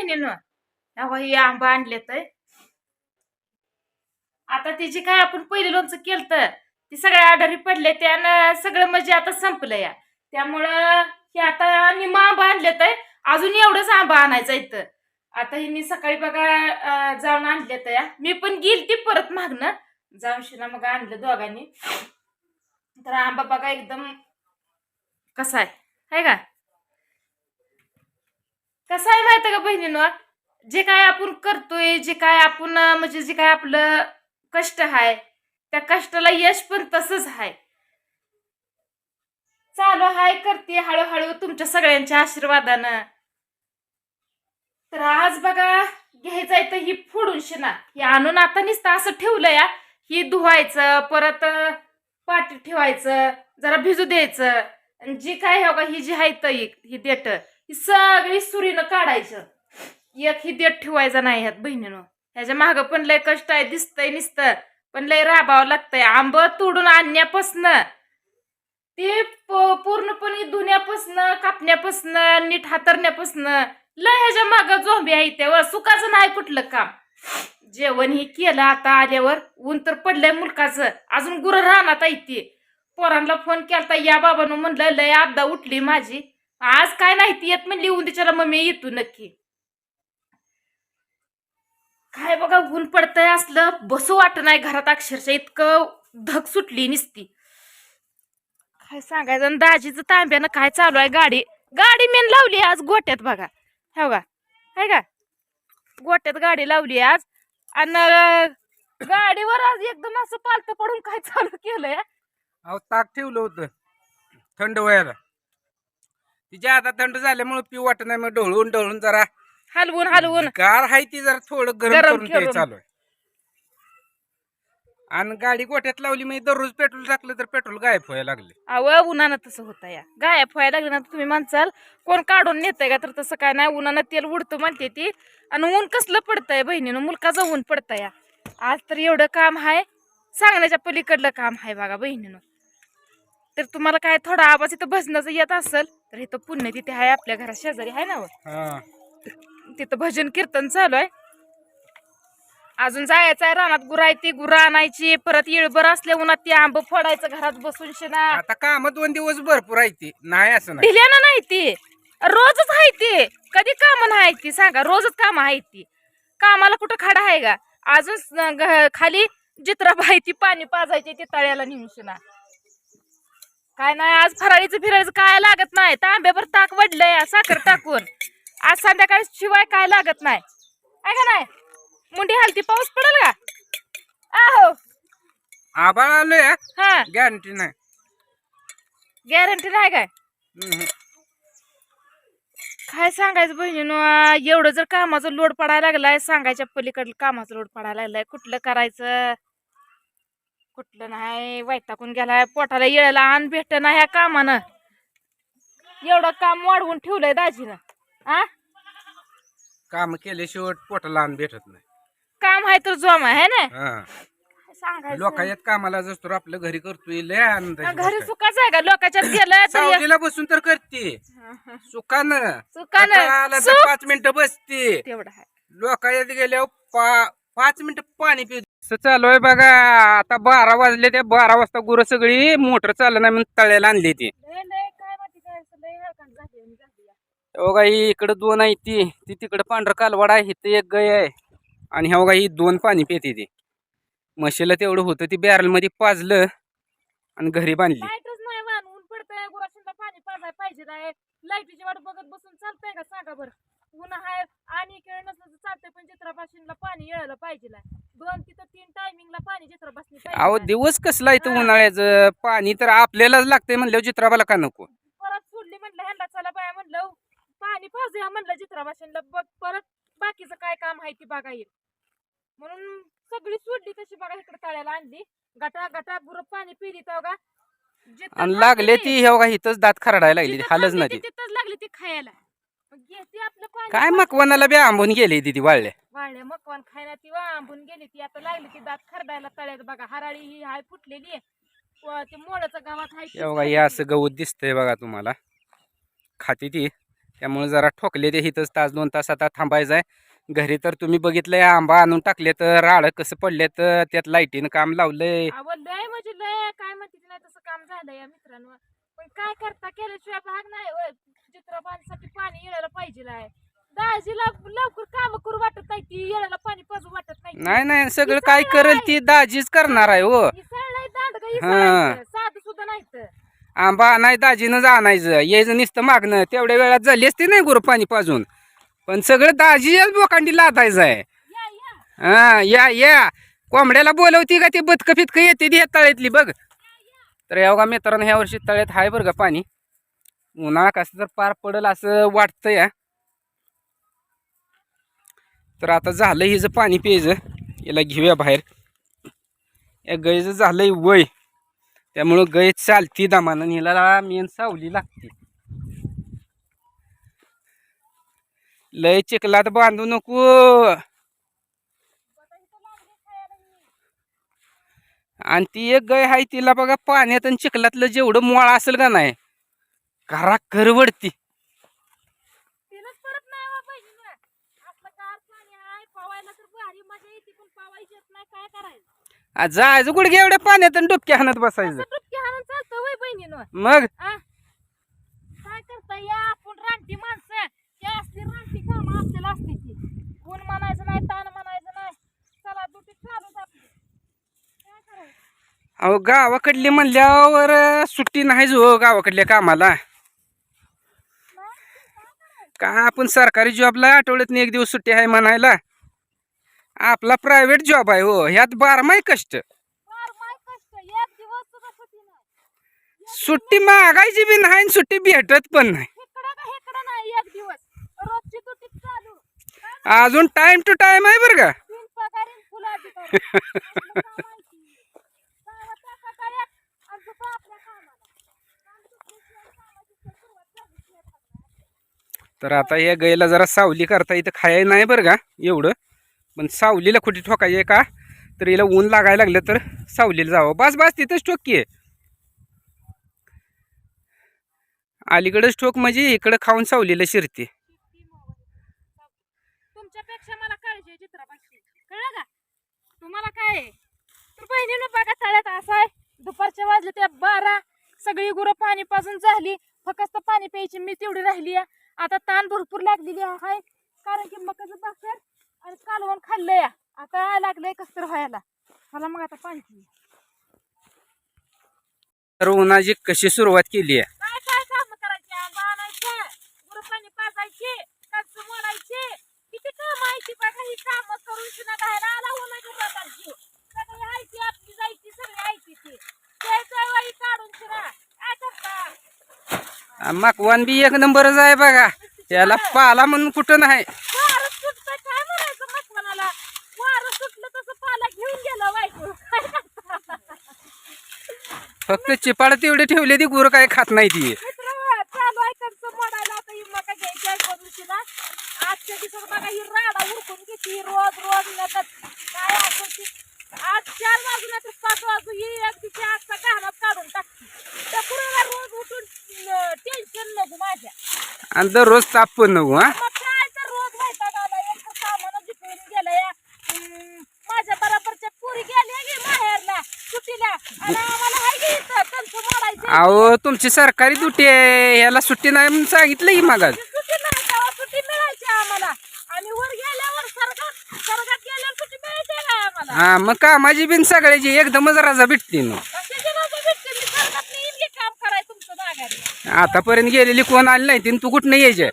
बहिणीनं. हे आंबा आणले तर आता त्याची काय आपण पहिले लोणचं केलं ते सगळ्या आढारी पडले त्यानं सगळं म्हणजे आता संपलं या. त्यामुळं हे आता निम्मा आंबा आणले तर अजून एवढंच आंबा आणायचा इथं. आता हे मी सकाळी बघा जाऊन आणले तर या. मी पण गेल ती परत मागणं जाऊन शिना मग आणलं दोघांनी. तर आंबा बघा एकदम कसा आहे. आहे का? कसं आहे माहिती का बहिणीनं? जे काय आपण करतोय जे काय आपण म्हणजे जे काय आपलं कष्ट आहे त्या कष्टाला यश पण तसंच आहे. चालू हाय करते हळूहळू तुमच्या सगळ्यांच्या आशीर्वादानं. तर आज बघा घ्यायचंय तर ही फोडून शिना. ही आणून आता निसतं असं ठेवलं या ही धुवायचं परत पाटी ठेवायचं जरा भिजू द्यायचं. आणि जी काय हो का ही जी आहे तर ही देठ. ही सगळी सुरीनं काढायचं. एक ही देठ ठेवायचा नाही ह्यात बहिणीनं. ह्याच्या मागं पण लय कष्ट आहे दिसतंय निसतं पण लय राबावं लागतंय. आंब तोडून आणण्यापासनं ते प- पूर्णपणे धुण्यापासनं कापण्यापासनं नीट हातरण्यापासनं लय ह्याच्या मागं झोंबी आहे तेव्हा सुखाचं नाही कुठलं काम. जेवण हे केलं आता आल्यावर ऊन तर पडलंय मुलकाचं. अजून गुरं राहणार इथे पोरांना फोन केलता या बाबानं म्हणलं लय आपदा उठली माझी. आज काय नाही ती येत म्हणली उंदीच्याला मम्मी येतो नक्की. काय बघा ऊन पडतंय असलं बसू वाटत नाही घरात अक्षरशः इतकं धग सुटली निसती. काय सांगायचं आणि दाजीचं तांब्यानं काय चालू आहे गाडी? गाडी मेन लावली आज गोट्यात बघा. हो का आहे का? गोट्यात गाडी लावली आज. आणि गाडीवर आज एकदम असं पालत पडून काय चालू केलंय? अहो ताक ठेवलं होतं. थंड व्हायला तिच्या आता थंड झाल्यामुळे पिऊ वाटत नाही मग ढवळून ढवळून जरा हलवून हलवून. गार आहे ती जरा थोडं गरम गरम करून ते करून. चालू आहे आणि गाडी गोठ्यात लावली मी दररोज पेट्रोल टाकलं तर पेट्रोल गायब व्हायला लागले. अव उन्हानं तसं होतं या. गायब व्हायला लागलं ना तर तुम्ही म्हणसाल कोण काढून नेतंय का? तर तसं काय नाही उन्हानं तेल उडतं म्हणते ती. आणि ऊन कसलं पडतंय बहिणीनं मुलकाचं ऊन पडतंय या. आज तर एवढं काम आहे सांगण्याच्या पलीकडलं काम आहे बघा बहिणीनं. तर तुम्हाला काय थोडा आवाज इथं भजनाचं येत असेल? तर इथं पुण्य तिथे आहे आपल्या घरात शेजारी आहे ना व. हा. तिथं भजन कीर्तन चालू आहे. अजून जायचं आहे रानात गुरा ती गुरं आणायची परत येळभर असल्या उन्हात ती आंब फोडायचं घरात बसून शिना. आता काम दोन दिवस भरपूर आहे ती. नाही असं नाही. ढिल्यानं नाही ती. रोजच आहे ती. कधी काम नाही ती सांगा रोजच काम आहे ती. कामाला कुठं खाडा आहे का? अजून स- ग- खाली जित्राबा आहे ती पाणी पाजायची ती तळ्याला नेऊन शिना. काय नाही आज फराळीचं फिरायचं काय लागत नाही. तांब्यावर ताक वडलंय साखर टाकून. आज संध्याकाळी शिवाय काय लागत नाही. आहे का नाही? मुंडी हालती पाऊस पडेल का? आहो. आबाळ आलोय हा? गॅरंटी नाही. गॅरंटी नाही काय. काय सांगायचं बहिणीनं एवढं जर कामाचा लोड पडायला लागलाय सांगायच्या पलीकडलं कामाचा लोड पडायला लागलाय कुठलं करायचं? कुठलं नाही वैतागून गेलाय पोटाला येळायला आण भेट ना ह्या कामानं. एवढं काम वाढवून ठेवलंय दाजीनं आ? काम केल्याशिवाय पोटाला आण भेटत नाही. काम आहे तर जोम आहे ना? हा. सांगायचं. लोकांच्यात कामाला जसतो आपलं घरी करतोय लय आनंदाची घरी. सुखाच आहे का? लोकांच्यात गेलं तर सावलीला बसून तर करते. सुखानं. सुखानं. आला तर सुख. पाच मिनिटं बसते. तेवढं आहे. लोकांच्यात गेल्यावर पा- पाच मिनिटं पाणी पिऊ असं चालू आहे बघा. आता बारा वाजले त्या बारा वाजता गुरं सगळी मोटर चाललं नाही म्हणून तळ्याला आणली ती. बघा ही इकडं दोन आहे ती. ती तिकडं पांढरं कालवाड आहे इथं एक गाय आहे. आणि ह्या बघा ही दोन पाणी पिते ती. म्हशीला तेवढं होतं ती बॅरलमध्ये पाजलं आणि घरी बांधली. लाईटच नाही वाहन ऊन पडतंय गुराशीला पाणी पाजाय पाहिजे नाही. लाईटीची वाट बघत बसून चालतंय का सांगा बरं. ऊन आहे आणि खेळ नसलं तर चालतंय पण येळलं पाहिजे नाही. दोन तिथं तीन टायमिंगला पाणी चित्रापासून अहो दिवस कसला इथं उन्हाळ्याचं? पाणी तर आपल्यालाच लागतंय म्हणल्यावर चित्राबाला का नको? परत सोडली म्हणलं ह्यांना चला बाया म्हणलं पाणी पाजूया म्हणलं चित्रापाशीला बघ परत बाकीचं काय काम आहे ती बघा येईल. म्हणून सगळी सोडली तशी बघा इकडे तळ्याला आणली. गटा गटा गुरं पाणी पिली तर का जिथं आणि लागले ती हे बघा इथंच दात खरडायला लागली जिथं हालच थांबली नाही ती. तिथंच लागली ती खायला. घेते आपलं पाणी. काय. मकवानाला बी आंबून गेली ती वाळल्या वाळल्या मकवान खायला ती वांबून गेली ती. आता लागली ती दात खरडायला तळ्यात बघा. हराळी ही हाय फुटलेली आहे. व ते मोडाचं गावात हाय हे बघा हे. असं गवत दिसतंय बघा तुम्हाला. खाती ती. त्यामुळे जरा ठोकले ते इथंच तास दोन तास आता थांबायचं आहे. घरी तर तुम्ही बघितलंय आंबा आणून टाकले तर राळ कसं पडले तर त्यात लाईटीनं काम लावलंय. अहो लय म्हणजे लय. काय म्हणते ते नाही तसं काम झालं या मित्रांनो पण काय करता केल्याशिवाय भाग नाही होय. चित्रपासाठी आहे दाजीला लवकर काम करू वाटत नाही ती येळाला पाणी पाजू वाटत नाही. नाही नाही सगळं काय करेल ती दाजीच करणार आहे हो. ही सळलंय दांडगं, ही. हा. सळायचं. साधं सुद्धा नाही तर आंबा नाही दाजीनं आणायचं. यायचं नुसतं मागणं. तेवढ्या वेळात झाली असती नाही गुरु पाणी पाजून. पण सगळं दाजी बोकांडी लादायचं आहे. या या. हा या या. कोंबड्याला बोलवती का ते बदक फितक येते ती ह्या तळ्यातली बघ. तर या बघा मित्रांनो ह्या वर्षी तळ्यात आहे बरं का पाणी. उन्हाळा कसं तर पार पडल असं वाटतं या तर आता झालं हिचं पाणी प्यायचं याला घेऊया बाहेर. या गाईचं झालंय वय. त्यामुळं गाय चालती दमानं हिला मेन सावली लागते. लय चिखलात बांधू नको. आणि ती एक गाय आहे तिला बघा पाण्यात आणि चिखलातलं जेवढं मोळा असेल का नाही घरा करवडती तिलाच परत नाही हवा पाहिजे ना आपलं गार पाणी आहे पवायला तर भारी मजा येते पण पावायची येत नाही काय करायचं? आ, जायचं गुडघे एवढ्या पाण्यात आणि डुबक्या हाणत बसायचं. असं डुबकी हाणून चालतं वय बहिणीनं. मग? आ? काय करता या आपण रानटी माणसं. असली रानटी कामं आपल्याला असते ती. ऊन म्हणायचं नाही ताण म्हणायचं नाही. चला दुटी चालूच आपली. काय करायचं? अहो गावाकडली म्हणल्यावर अं, सुट्टी नाहीच हो गावाकडल्या कामाला. का आपण सरकारी जॉबला आठवड्यात एक दिवस सुट्टी आहे म्हणायला? आपला प्रायव्हेट जॉब आहे हो. ह्यात बारमाही कष्ट. सुट्टी मागायची बी नाही सुट्टी भेटत पण नाही. अजून टाइम टू टाइम आहे बरं का. तर आता या गाईला जरा सावली करता इथं खायला नाही बरं का? एवढं. पण सावलीला कुठे ठोकायची आहे का? तर हिला ऊन लागायला लागलं तर सावलीला जावं. बस बस तिथंच ठोकी आहे अलीकडंच ठोक म्हणजे इकडं खाऊन सावलीला शिरते. तुमच्यापेक्षा मला काळजी आहे चित्रापाशी. कळलं का? तुम्हाला काय तर बहिणीनं बघा तळ्यात असं आहे. दुपारच्या वाजले त्या बारा. सगळी गुरं पाणी पाजून झाली. फक्त पाणी प्यायची मी तेवढी राहिली आहे. आता ताण भरपूर लागलेली आहे. कारण की मकाचं बाकर आणि कालवण खाल्लंय. आता लागलंय कसं व्हायला. मला मग आता पाणी. तर उन्हाची कशी सुरुवात केली आहे? काय काय काम करायचे? आंबा आणायचे गुरं पाणी पाजायचे कच्च मोडायचे किती काम आहे ती बघा ही काम करून बाहेर आला सगळी आपली जायची सगळी आयती ती त्याच्या वाई काढून शिरा काय करता? मकवान बी एक नंबरच आहे बघा. त्याला पाला म्हणून कुठं नाही वारं सुटतं काय म्हणायचं मकवानाला वारं सुटलं तसं पाला घेऊन गेलं बायको काय करता फक्त चिपाड तेवढे ठेवले ती गुरं काय खात नाही ती मित्र चालू आहे त्यांचं मोडायला आता ही मका घ्यायची आहे बघूशीला आजच्या दिवसात बघा ही राडा उरकून घेते रोज रोज येतात काय आपण ती आज चार वाजून नाही तर पाच वाजू ही एक तिची आजचा घाणात काढून टाकते. त्या कुणाला रोज उठून टेन्शन नको माझ्या. आणि दररोज ताप पण नको हा मग काय तर रोज वैताग आला एक तर सामानं जिकडून गेलं या हम्म, माझ्या बरोबरच्या पुरी गेल्या गे माहेरला सुट्टीला आणि आम्हाला हाय गे इथं त्यांचं मोडायचं अहो तुमची सरकारी ड्युटी आहे. याला सुट्टी नाही म्हणून सांगितलं की का आम्हाला. हा मग कामाची बिन सगळ्याची एकदमच रजा भेटते ना. की आतापर्यंत गेलेली कोण आली नाही ती तू कुठनं यायचे?